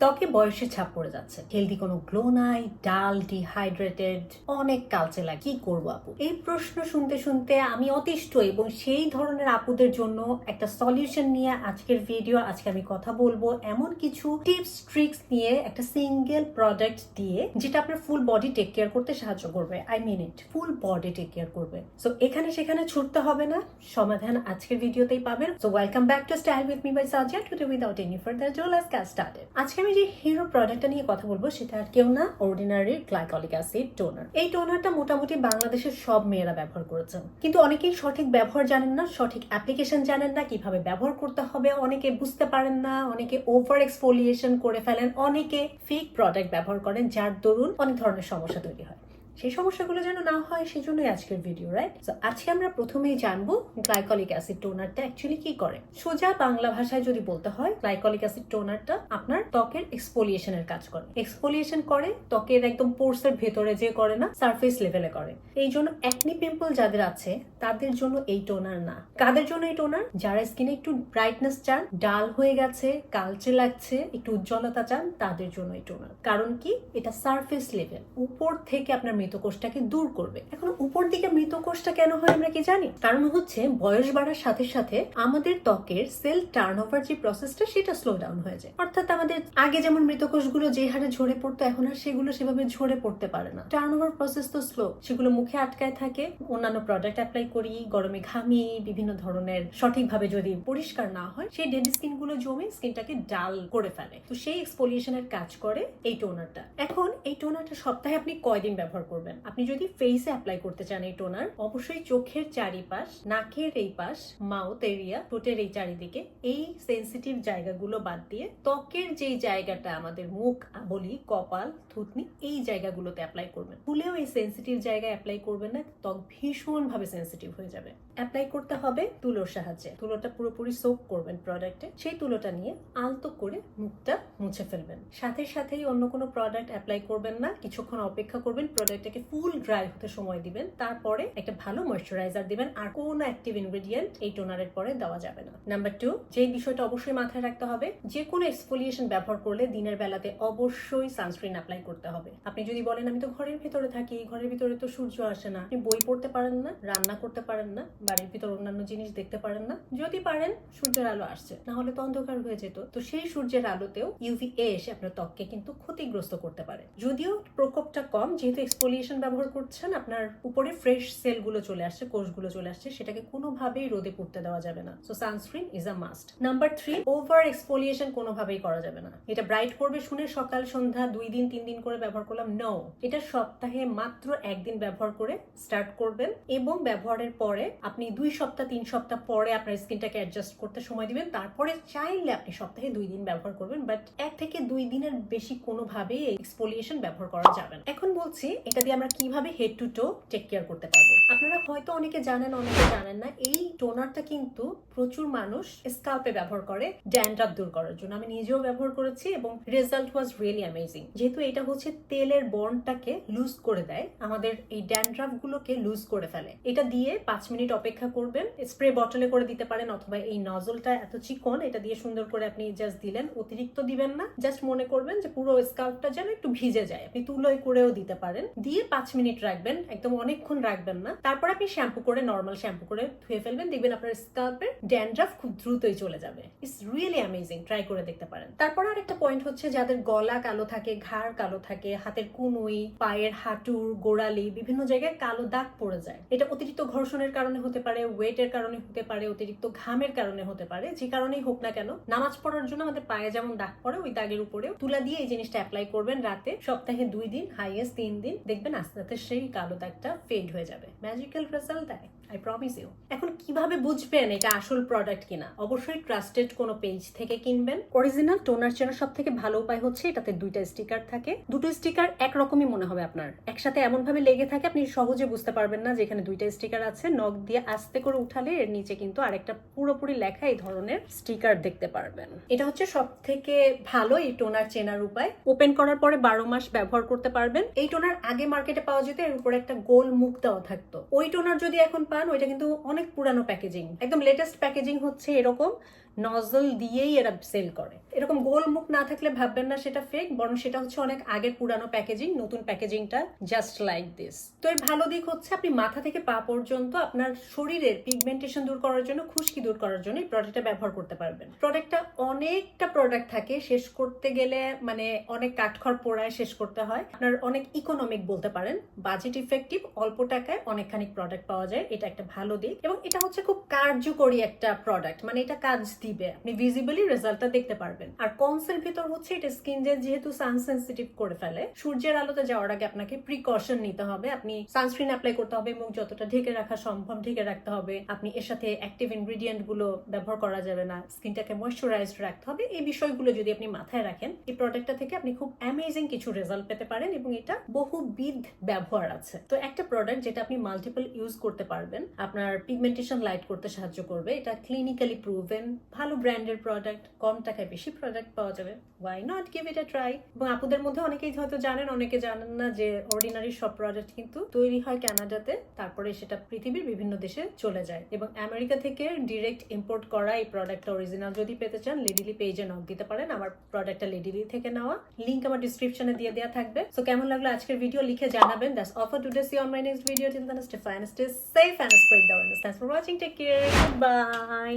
ত্বকে বয়সের ছাপ পড়ে যাচ্ছে। হেলদি কোনো গ্লো নাই ডাল ডিহাইড্রেটেড অনেক কালচে লাগে। কি করব আপু? এই প্রশ্ন শুনতে শুনতে আমি অতিষ্ঠ এবং সেই ধরনের আপুদের জন্য একটা সলিউশন নিয়ে আজকের ভিডিও আজকে আমি কথা বলব। এমন কিছু টিপস ট্রিক্স নিয়ে একটা সিঙ্গেল প্রোডাক্ট দিয়ে যেটা আপনার ফুল বডি টেক কেয়ার করতে সাহায্য করবে। I mean it full body take care করবে। সো এখানে সেখানে ছুটতে হবে না। সমাধান আজকের ভিডিওতেই পাবেন। So welcome back to style with me by Sajia today without any further ado let's started আজকে আমি যে হিরো প্রোডাক্টটা নিয়ে কথা বলব, সেটা আর কেউ না অর্ডিনারি গ্লাইকলিক অ্যাসিড টোনার এই টোনারটা মোটামুটি বাংলাদেশের সব মেয়েরা ব্যবহার করেছেন কিন্তু অনেকেই সঠিক ব্যবহার জানেন না, সঠিক অ্যাপ্লিকেশন জানেন না, কীভাবে ব্যবহার করতে হবে, অনেকে বুঝতে পারেন না, অনেকে ওভার এক্সফোলিয়েশন করে ফেলেন, অনেকে ফেক প্রোডাক্ট ব্যবহার করেন, যার দরুন অনেক ধরনের সমস্যা তৈরি হয়। সেই সমস্যাগুলো যেন না হয় সেই জন্যই আজকের ভিডিও রাইট তো আজকে আমরা প্রথমেই জানব গ্লাইকলিক অ্যাসিড টোনারটা অ্যাকচুয়ালি কি করে? সোজা বাংলা ভাষায় যদি বলতে হয় গ্লাইকলিক অ্যাসিড টোনারটা আপনার ত্বকের এক্সফোলিয়েশনের কাজ করে। এক্সফোলিয়েশন করে, ত্বকের একদম পোর্সের ভেতরে যে করে না সারফেস লেভেলে করে। এই জন্য একনি পিম্পল যাদের আছে, তাদের জন্য এই টোনার না। কাদের জন্য এই টোনার যারা স্কিনে একটু ব্রাইটনেস চান ডাল হয়ে গেছে, কালচে লাগছে, একটু উজ্জ্বলতা চান, তাদের জন্য এই টোনার কারণ কি? এটা সারফেস লেভেল উপর থেকে আপনার মৃতকোষটাকে দূর করবে। এখন উপর দিকে মৃতকোষটা কেন হয় আমরা কি জানি? কারণ হচ্ছে বয়স বাড়ার সাথে সাথে আমাদের ত্বকের সেল টার্ন ওভার যে প্রসেসটা, সেটা স্লো ডাউন হয়ে যায়। অর্থাৎ আমাদের আগে যেমন মৃতকোষগুলো যে হারে ঝরে পড়তো, এখন আর সেগুলো সেভাবে ঝরে পড়তে পারে না। টার্ন ওভার প্রসেস তো স্লো সেগুলো মুখে আটকায় থাকে। অন্যান্য প্রোডাক্ট অ্যাপ্লাই করি, গরমে ঘামি, বিভিন্ন ধরনের সঠিকভাবে যদি পরিষ্কার না হয়, সেই ডেড স্কিনগুলো জমে স্কিনটাকে ডাল করে ফেলে। তো সেই এক্সপোলিয়েশনের কাজ করে এই টোনারটা এখন এই টোনারটা সপ্তাহে আপনি কয়দিন ব্যবহার করবেন? আপনি যদি ফেসে অ্যাপ্লাই করতে চান এই টোনার অবশ্যই চোখের চারিপাশ, নাকের এই পাশ মাউথ এরিয়া ঠোঁটের এই চারিদিকে, এই সেন্সিটিভ জায়গাগুলো বাদ দিয়ে ত্বকের যেই জায়গাটা আমাদের মুখ বলি কপাল, থুতনি, এই জায়গাগুলোতে অ্যাপ্লাই করবেন। ভুলেও এই সেন্সিটিভ জায়গায় অ্যাপ্লাই করবেন না, ত্বক ভীষণ ভাবে সেন্সিটিভ হয়ে যাবে। অ্যাপ্লাই করতে হবে তুলোর সাহায্যে। তুলোটা পুরোপুরি সোপ করবেন প্রোডাক্টে সেই তুলোটা নিয়ে আলতো করে মুখটা মুছে ফেলবেন। সাথে সাথেই অন্য কোনো প্রোডাক্ট অ্যাপ্লাই করবেন না। কিছুক্ষণ অপেক্ষা করবেন প্রোডাক্টটাকে ফুল ড্রাই হতে সময় দিবেন, তারপরে একটা ভালো ময়শ্চারাইজার দিবেন, আর কোনো অ্যাক্টিভ ইনগ্রেডিয়েন্ট এই টোনারের পরে দেওয়া যাবে না। নাম্বার টু যে বিষয়টা অবশ্যই মাথায় রাখতে হবে, যে কোনো এক্সফোলিয়েশন ব্যবহার করলে দিনের বেলাতে অবশ্যই সানস্ক্রিন অ্যাপ্লাই করতে হবে। আপনি যদি বলেন, আমি তো ঘরের ভিতরে থাকি, ঘরের ভিতরে তো সূর্য আসে না। আপনি বই পড়তে পারেন না, রান্না করতে পারেন না, বাড়ির ভিতর অন্যান্য জিনিস দেখতে পারেন না। যদি পারেন, সূর্যের আলো আসছে না হলে তো অন্ধকার হয়ে যেত। তো সেই সূর্যের আলোতেও ইউভি এ এসে আপনার ত্বককে কিন্তু ক্ষতিগ্রস্ত করতে পারে। যদিও প্রকোপটা কম, যেহেতু এক্সফোলিয়েশন ব্যবহার করছেন, আপনার উপরে ফ্রেশ সেলগুলো চলে আসছে, কোষগুলো চলে আসছে, সেটাকে কোনোভাবেই রোদে পড়তে দেওয়া যাবে না। So sunscreen is a must number three over exfoliation কোনোভাবেই করা যাবে না। এটা ব্রাইট করবে শুনে সকাল, সন্ধ্যা, দুই দিন, তিন দিন করে ব্যবহার করলাম। নো এটা সপ্তাহে মাত্র একদিন ব্যবহার করে স্টার্ট করবেন এবং ব্যবহারের পরে আপনি দুই সপ্তাহ, তিন সপ্তাহ পরে আপনার স্কিনটাকে অ্যাডজাস্ট করতে সময় দিবেন। তারপরে চাইলে আপনি সপ্তাহে দুই দিন ব্যবহার করবেন বাট এক থেকে দুই দিনের বেশি কোনোভাবেই এক্সফোলিয়েশন ব্যবহার করা যাবে না। এখন বলছি, এটা দিয়ে আমরা কীভাবে head to toe take care করতে পারব? আপনারা হয়তো অনেকে জানেন অনেকে জানেন না, এই টোনারটা কিন্তু প্রচুর মানুষ স্কাল্পে ব্যবহার করে ড্যান্ড্রাফ দূর করার জন্য। আমি নিজেও ব্যবহার করেছি এবং রেজাল্ট ওয়াজ রিয়েলি অ্যামেজিং যেহেতু এটা হচ্ছে তেলের বন্ডটাকে লুজ করে দেয়, আমাদের এই ড্যান্ড্রাফ গুলোকে লুজ করে ফেলে। এটা দিয়ে পাঁচ মিনিট অপেক্ষা করবেন স্প্রে বটলে করে দিতে পারেন অথবা এই নজলটা এত চিকন, এটা দিয়ে সুন্দর করে আপনি জাস্ট দিলেন, অতিরিক্ত দিবেন না। জাস্ট মনে করবেন যে পুরো স্কাল্পটা যেন একটু ভিজে যায়। আপনি তুলোয় করেও দিতে পারেন। দিয়ে পাঁচ মিনিট রাখবেন, একদম অনেকক্ষণ রাখবেন না। তারপর আপনি শ্যাম্পু করে নর্মাল শ্যাম্পু করে ধুয়ে ফেলবেন। দেখবেন আপনার স্কাল্পের ড্যান্ড্রাফ খুব দ্রুতই চলে যাবে। ইটস রিয়েলি অ্যামেজিং ট্রাই করে দেখতে পারেন। তারপর আর একটা পয়েন্ট হচ্ছে যাদের গলা কালো থাকে, ঘাড় কালো থাকে, হাতের কুনুই, পায়ের হাঁটুর গোড়ালি, বিভিন্ন জায়গায় কালো দাগ পড়ে যায়। এটা অতিরিক্ত ঘর্ষণের কারণে হতে পারে, ওয়েটের কারণে হতে পারে, অতিরিক্ত ঘামের কারণে হতে পারে, যে কারণেই হোক না কেন, নামাজ পড়ার জন্য আমাদের পায়ে যেমন দাগ পড়ে, ওই দাগের উপরেও তুলা দিয়ে এই জিনিসটা অ্যাপ্লাই করবেন রাতে, সপ্তাহে দুই দিন হাইয়েস্ট তিন দিন। দেখবেন আস্তে আস্তে সেই কালো দাগটা ফেড হয়ে যাবে। ম্যাজিক্যাল রেজাল্ট দেয় আই প্রমিস ইউ এখন কীভাবে বুঝবেন এটা আসল প্রোডাক্ট কিনা? অবশ্যই ট্রাস্টেড কোনো পেজ থেকে কিনবেন। অরিজিনাল টোনার চেনার সব থেকে ভালো উপায় হচ্ছে এটাতে দুইটা স্টিকার থাকে। দুটো স্টিকার একরকমই মনে হবে আপনার। একসাথে এমন ভাবে লেগে থাকে, আপনি সহজে বুঝতে পারবেন না যে এখানে দুইটা স্টিকার আছে। নখ দিয়ে আস্তে করে উঠালে এর নিচে কিন্তু আরেকটা পুরোপুরি লেখা এই ধরনের স্টিকার দেখতে পারবেন। এটা হচ্ছে সব থেকে ভালো এই টোনার চেনার উপায়। ওপেন করার পরে বারো মাস ব্যবহার করতে পারবেন। এই টোনার আগে মার্কেটে পাওয়া যেত, এর উপরে একটা গোল মুখ দেওয়া থাকতো। ওই টোনার যদি এখন পান, ওইটা কিন্তু অনেক পুরানো প্যাকেজিং একদম লেটেস্ট প্যাকেজিং হচ্ছে এরকম নজল দিয়েই এরা সেল করে। এরকম গোল মুখ না থাকলে ভাববেন না সেটা ফেক বরং সেটা হচ্ছে অনেক আগের পুরানো প্যাকেজিং নতুন প্যাকেজিংটা জাস্ট লাইক দিস তো এর ভালো দিক হচ্ছে আপনি মাথা থেকে পা পর্যন্ত আপনার শরীরের পিগমেন্টেশন দূর করার জন্য, খুশকি দূর করার জন্য এই প্রোডাক্টটা ব্যবহার করতে পারবেন। প্রোডাক্টটা অনেকটা প্রোডাক্ট থাকে, শেষ করতে গেলে মানে অনেক কাঠখড় পোড়ায় শেষ করতে হয়। আপনার অনেক ইকোনমিক বলতে পারেন বাজেট ইফেক্টিভ অল্প টাকায় অনেকখানি প্রোডাক্ট পাওয়া যায়, এটা একটা ভালো দিক। এবং এটা হচ্ছে খুব কার্যকরী একটা প্রোডাক্ট মানে এটা কাজ দিবে। আপনি ভিজিবলি রেজাল্টটা দেখতে পারবেন। আর কনসের ভিতর হচ্ছে এটা স্কিন যে যেহেতু সান সেন্সিটিভ করে ফেলে, সূর্যের আলোতে যাওয়ার আগে আপনাকে প্রিকশন নিতে হবে। আপনি সানস্ক্রিন অ্যাপ্লাই করতে হবে মুখ যতটা ঢেকে রাখা সম্ভব ঢেকে রাখতে হবে। আপনি এর সাথে অ্যাক্টিভ ইনগ্রিডিয়েন্টগুলো ব্যবহার করা যাবে না। স্কিনটাকে ময়শ্চারাইজড রাখতে হবে। এই বিষয়গুলো যদি আপনি মাথায় রাখেন, এই প্রোডাক্টটা থেকে আপনি খুব অ্যামেজিং কিছু রেজাল্ট পেতে পারেন এবং এটা বহুবিধ ব্যবহার আছে। তো একটা প্রোডাক্ট যেটা আপনি মাল্টিপল ইউজ করতে পারবেন, আপনার পিগমেন্টেশন লাইট করতে সাহায্য করবে, এটা ক্লিনিক্যালি প্রুভেন ভালো ব্র্যান্ডের প্রোডাক্ট কম টাকায় বেশি প্রোডাক্ট পাওয়া যাবে। Why not give it try এবং আপুদের মধ্যে অনেকেই হয়তো জানেন, অনেকে জানেন না যে অর্ডিনারি সব প্রোডাক্ট কিন্তু তৈরি হয় কানাডাতে তারপরে সেটা পৃথিবীর বিভিন্ন দেশে চলে যায়। এবং আমেরিকা থেকে ডিরেক্ট ইম্পোর্ট করা এই প্রোডাক্টটা অরিজিনাল যদি পেতে চান লেডিলি পেজে নক দিতে পারেন। আমার প্রোডাক্টটা লেডিলি থেকে নেওয়া। লিংক আমার ডিসক্রিপশনে দিয়ে দেওয়া থাকবে। সো কেমন লাগল আজকের ভিডিও লিখে জানাবেন that's all for to see on my next video till then stay fine stay safe and spread the awareness thanks for watching take care bye